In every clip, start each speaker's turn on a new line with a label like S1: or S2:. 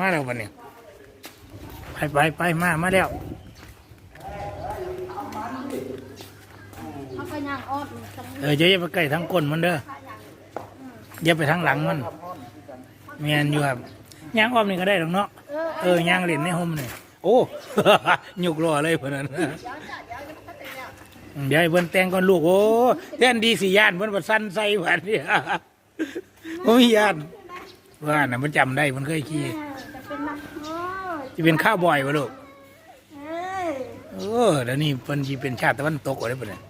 S1: มาแล้ววันนี้ไปไปไปมามาแล้ว
S2: เขาก็ย่างอ้อมตรง
S1: เออจะอย่าไปใกล้ทั้งก้นมันเด้ออย่าไปทางหลังมันแมนอยู่ครับย่างอ้อมนี่ก็ได้หรอกเนาะ
S2: เออ
S1: เออย่างเล่นในห่มนี่โอ้ หยุกรอเลยเพื่อนนั้นเดี๋ยวให้เพิ่นแต่งก่อนลูกโอ้แทนดีสิย่านเพิ่นบ่สั้นใส่ผ่านนี่บ่มีย่านว่าน่ะมันจำได้มันเคยขี่
S2: จะเป็นนักโอ้ย
S1: จะเป็นข้าวบ่อยวะลูก
S2: เอ้ย
S1: เออเดี๋ยวนี้เพิ่นสิเป็นชาติตะวันตกอะไรเพิ่นน่ะ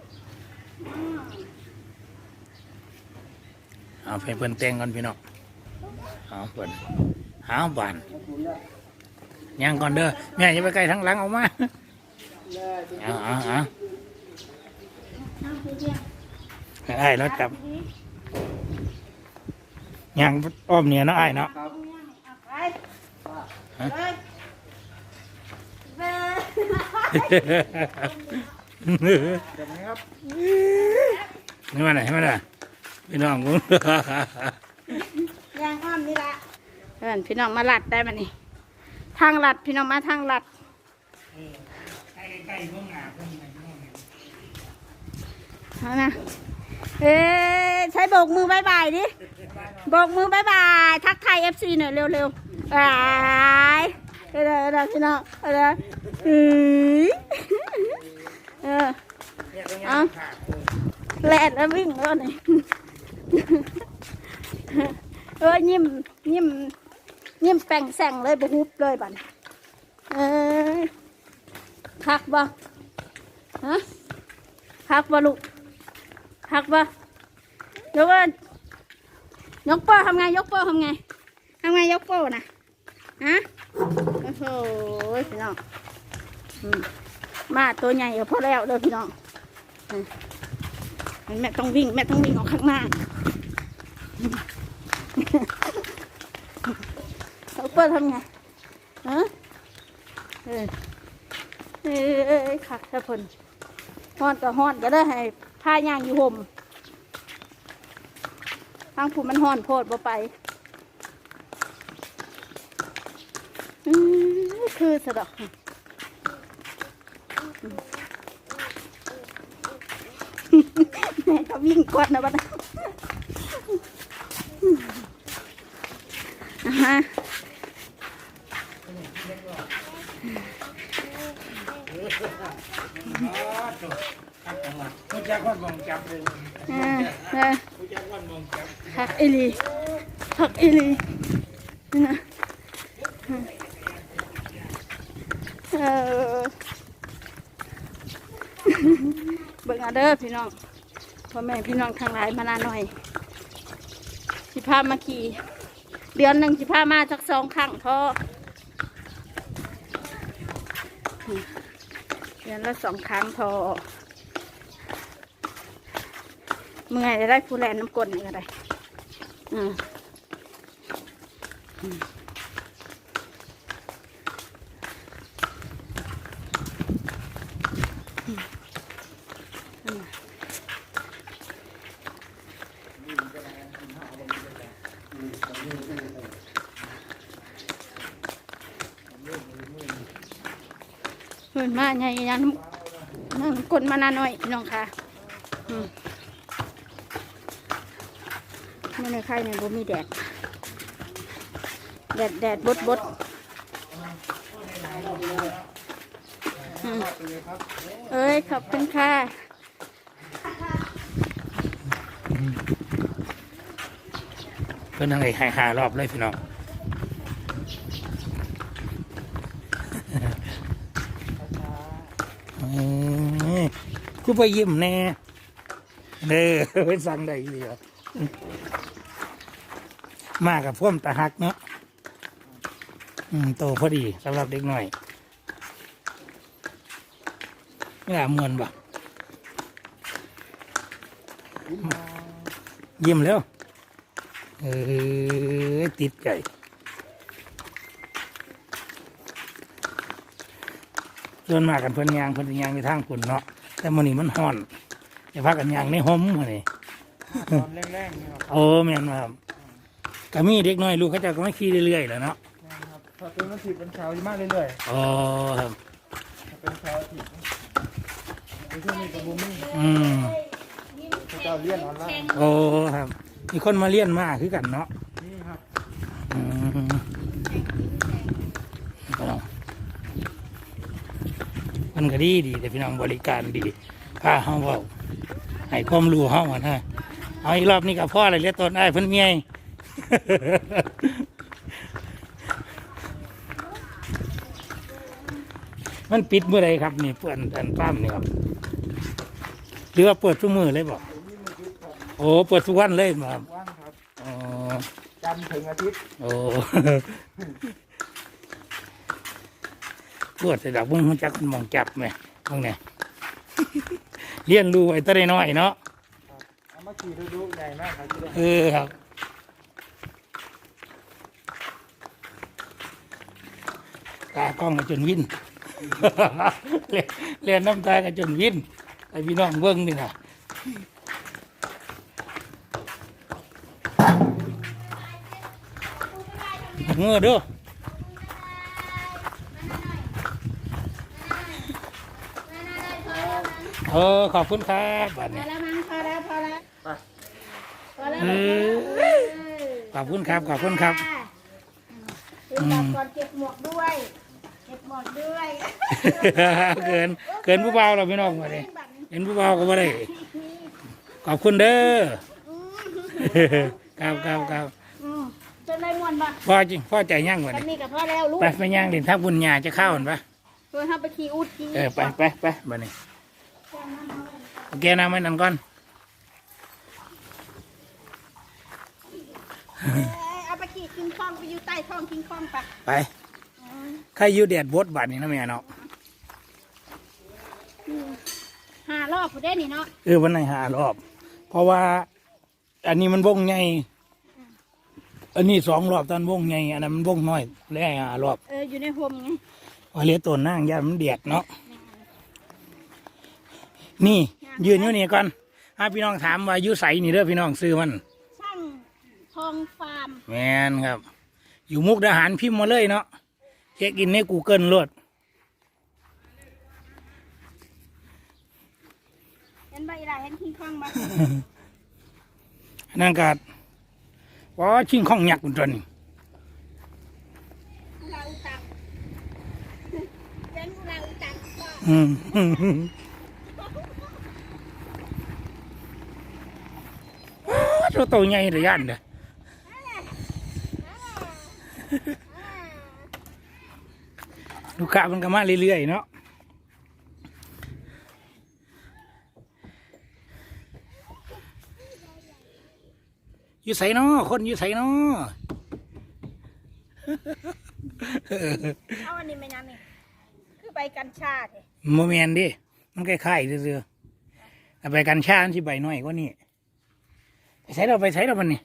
S1: เอาไปเพิ่นแต่งก่อนพี่น้องเอาเพิ่นเอาบานย่างก่อนเด้อแม่อย่าไปใกล้ทั้งหลังออกมาเอาเอาเอา
S2: น้ำไปเรียก
S1: ให้อ้ายเนาะจับย่างอ้อมเนี่ยเนาะอ้ายเนาะ
S2: เอาไป
S1: ฮะ
S2: ไปไป
S1: นี่มาไหนมาไหนพี่น้องกู
S2: ย่างอ้อมนี่ละเพื่อนพี่น้องมาลัดได้มานี่ทางลัดพี่น้องมาทางลัด
S1: ใกล้ๆเพิ่งอาบเพิ่ง
S2: เอานะเอ๊ะใช้โบกมือบายบายดิโบกมือบายบาย ทักทายเอฟซีหน่อยเร็วๆบาย เออเออพี่น้องเออเอ้ยเออเอาแลดแล้ววิ่งแล้วนี่เออยิ้มยิ้มยิ้มแป่งแสงเลยบุบเลยบัดเออคักบ่ฮะคักบ่ลูกคักบ่ยกว่ายกโป้ทำไงยกโป้ทำไงทำไงยกโป้นะฮะ โอ้โหพี่น้องมาตัวใหญ่พอแล้วเด้อพี่น้องแม่ต้องวิ่ง แม่ต้องวิ่งออกข้างหน้าเขาเปิดทำไงฮะเออเออเออขักถ้าพนฮ้อนก็ฮอนก็ได้ให้ผ้าย่างอยู่ห่มทางผู้มันฮอนโพดบ่ไปอือ คือสะดอกแม่ก็วิ่งกวาดนะบ้านอ่าฮะ
S1: ผู้จักวันมองจับเลย
S2: อ่าเออ
S1: ผู้จักวันมองจับ
S2: ผักอีหลีผักอีหลีนี่นะ เบิ่งเอาเด้อพี่น้องพ่อแม่พี่น้องทางหลายมานานหน่อยสิพามาขี่ เดือนหนึ่งสิพามาสักสองครั้งพอเดือนละสองครั้งพอเมื่อยจะได้ผู้แลนน้ำกลนอีกอะไรอืม มาไงยังน้ำกลนมานานหน่อยพี่น้องค่ะไม่ในไข่เนี่ยบ่มีแดด แดดแดดบดบดเอ้ยขอบคุณค่ะ
S1: เพิ่อนนั่งไอ้หายหารอบเลยพี่น้อง อืม คือไปยิ้มแน่เด้อไปสั่งได้อีเหรอมากับพ่วมตาหักเนาะอืมโตพอดีสำหรับเด็กหน่อยไม่ลามวนบ่ยิ้มแล้วเออติดใจส่วนมากกันเพิ่นยางเพิ่นยางในทางฝุ่นเนาะ แต่มื้อนี้มันฮ้อนอย่าพากันยางในห่มมื้อนี้
S3: ตอนแรกๆนี่ครับ
S1: โอ้แม่นว่าครับก็มีเด็กน้อยลูกเขาเจะก็ไม่ขี่เรื่อยๆแหล้วเนาะ
S3: แม่นครับถ้าเป็นวันอาทิตย์เป็นเช้าที่มากเรื่อย
S1: อ๋อครับ
S3: ๆถ้าเป็นเช้าอาทิตย์ในช่วงนี้กับบูมมี่
S1: อืม
S3: พระเจ้าเลี้ยนออนไลน์
S1: โอ้ครับ มีคนมาเลี้ยนมากคือกันเนาะ
S3: นี่ครับ
S1: อืมพี่น้อง มันก็ดีดีแต่พี่น้องบริการดีพาเฮาเว้าให้ความรู้เฮาอะนะเอาอีกรอบนี้กับพ่ออะไรเรียกตนได้ายเพิ่นเมียมันปิดเมื่อไรครับนี่เปิดอันป้ามนี่ครับหรือว่าเปิดทุกมือเลยบอกโอ้เปิดทุกวันเลยบ่ครับ
S3: ว่างครับ
S1: อ๋อ
S3: จันทร์ถึงอาทิตย์
S1: โอ้ป วดแต่ดับมึงมันจักมันมองจับไหมมึงเนี่ยเลี้ยนรู้ไอ้ตะได้น้อยเนาะ
S3: เอามาขี่ดูๆใหญ่มากครับที่ได้
S1: เออครับตากล้องกันจนวินเล่นเล่นน้ำตากันจนวินไอ้พี่น้องเบิ้งนี่นะเงือเด้อ เออขอบคุณครับบัด
S2: พ
S1: นี้
S2: อแล้วมั้งพอแล้วพอแล้วพอแล้ว
S1: เออขอบคุณครับขอบคุณครับ
S2: ถือกลับก่อนเก็บหมวกด้วยเก็บหมวกด้วย
S1: เกินเกินผู้เบาเราพี่น้องมาเลยเห็นผู้เบาก็ไม่ได้ขอบคุณเด้อครับครับครับ
S2: อืมจนได้มวนปะ
S1: พ่อจริงพ่อใจยั่งกว่า
S2: กัน
S1: นี้
S2: นี่กับพ่อแล้วลูก
S1: ไปไปย่างเด่นทักบุญญาจะเข้าเห็นปะ
S2: ชวนเขาไปขี่อูดขี่
S1: เออไปไปไปบัดนี้ โอเคนะไม่นั่นก่อน
S2: เอ้ยเอาไปขี่คิงคองไปอยู่ใต้ท้องคิงคองปะ
S1: ไปใครอยู่แดดบดบัดนี้นะแม่เนาะ
S2: หารอบผู้ได้นี่เนาะ
S1: เออวันไหนหารอบ เพราะว่า อันนี้มันวงใหญ่อันนี้สองรอบตอนวงใหญ่อันนั้นมันวงน้อยแล้วให้หารอบ
S2: เอออยู่ในโฮมไง
S1: ว่าเลี้ยตัวนั่งยามันเดียดเนาะ นี่ ยืนอยู่นี่ก่อนถ้าพี่น้องถามว่าอยู่ใสนี่เด้อพี่น้องซื้อมัน
S2: ช่างทองฟาร์ม
S1: แมนครับ อยู่มุกดาหารพิมพ์มาเลยเนาะเช็คอินในกูเกิลรถ
S2: เห็นใบลาเห็นคิงคองปะ
S1: นั่นก็ว่าชิงข้องยักษ์ตัวนี้
S2: เราตักเป็นเราตักก็
S1: อืม ตัวโตใหญ่ระยานเด้อลูกค้ามันก็มาเรื่อยๆเนาะอยู่ใส่นอคนอยู่ใส่นอ
S2: เอาอันนี้ไม่น้ำนี่คือใบกัญชาเถอะ
S1: โมเมนดิมันคล้ายๆเรื่อๆเอาไปกันชาอันที่ใบน้อยกว่านี่ ไปใช้เราไปใช้เราบันนี่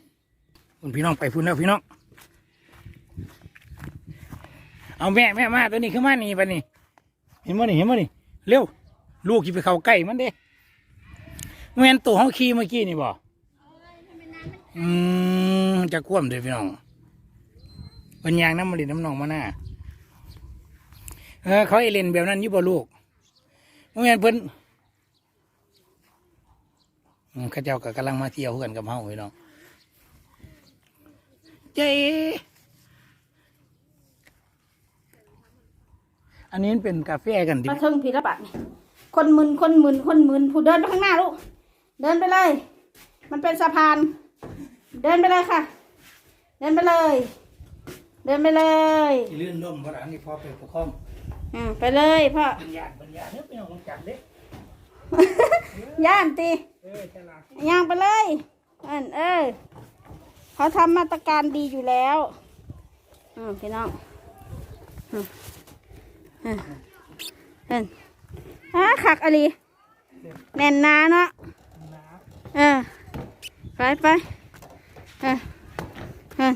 S1: คุณพี่น้องไปพุ่นแล้วพี่น้องเอาแม่แม่มาตัวนี้ขึ้นมานี่ปะนี่เห็นมั้นี่เห็นมั้นี่เร็วลูกขี่ไปเข้าใกล้มันเด้โมเมนตัวห้องขี่เมื่อกี้นี่บ่อืมจะคว่ำเลยพี่น้องปัญญางน้ำมันลินน้ำหนองมาหน้าเออเขาให้เลนแบบนั้นยี่บ่ลูกเมื่อไงนเพิ่นอืมเข้าเจ้าก็กำลังมาเที่ยวกันกับเฮาพี่น้องเจ๊อันนี้มันเป็นกาแฟกันดิ
S2: มาเทิงพีละบาทนี่คนมึนคนมึนคนมึนผู้เดินไปข้างหน้าลูกเดินไปเลย มันเป็นสะพาน เดินไปเลยค่ะ เดินไปเลย เดินไปเลย
S1: ที่ลื่นล่มเพราะอันนี้พอไปประคอง
S2: อ่าไปเลยพ่อ
S1: ปัญญาปัญญาเนี่ยพี่น้องต้องจับเด้
S2: ย่านตี
S1: เออฉลาด
S2: ย่างไปเลยอันเออเขาทำมาตรการดีอยู่แล้วอืมพี่น้องอืมอืมอืมอ่าขักอะไรแน่นหนาเนาะเออไปไปเออเออ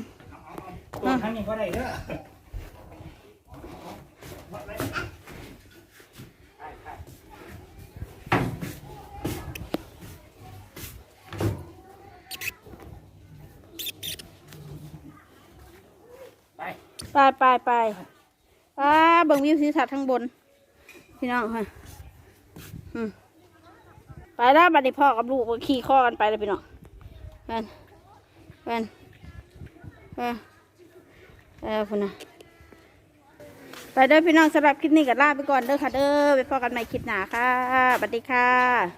S1: ตัวทั้งนี้ก็ได้เด้อ ไป
S2: ไปไปไปอ่าเบิ่งวิวสีสัตว์ข้างบน พี่น้องค่ะอืมไปแล้วบัดนี้พ่อกับลูกขี่ข้อกันไปเลยพี่น้องเป็นเป็นเออเออพุ่นะไปเด้อพี่น้องสำหรับคลิปนี้ก็ลาไปก่อนเด้อค่ะเด้อไปพอกันใหม่คลิปหน้าค่ะสวัสดีค่ะ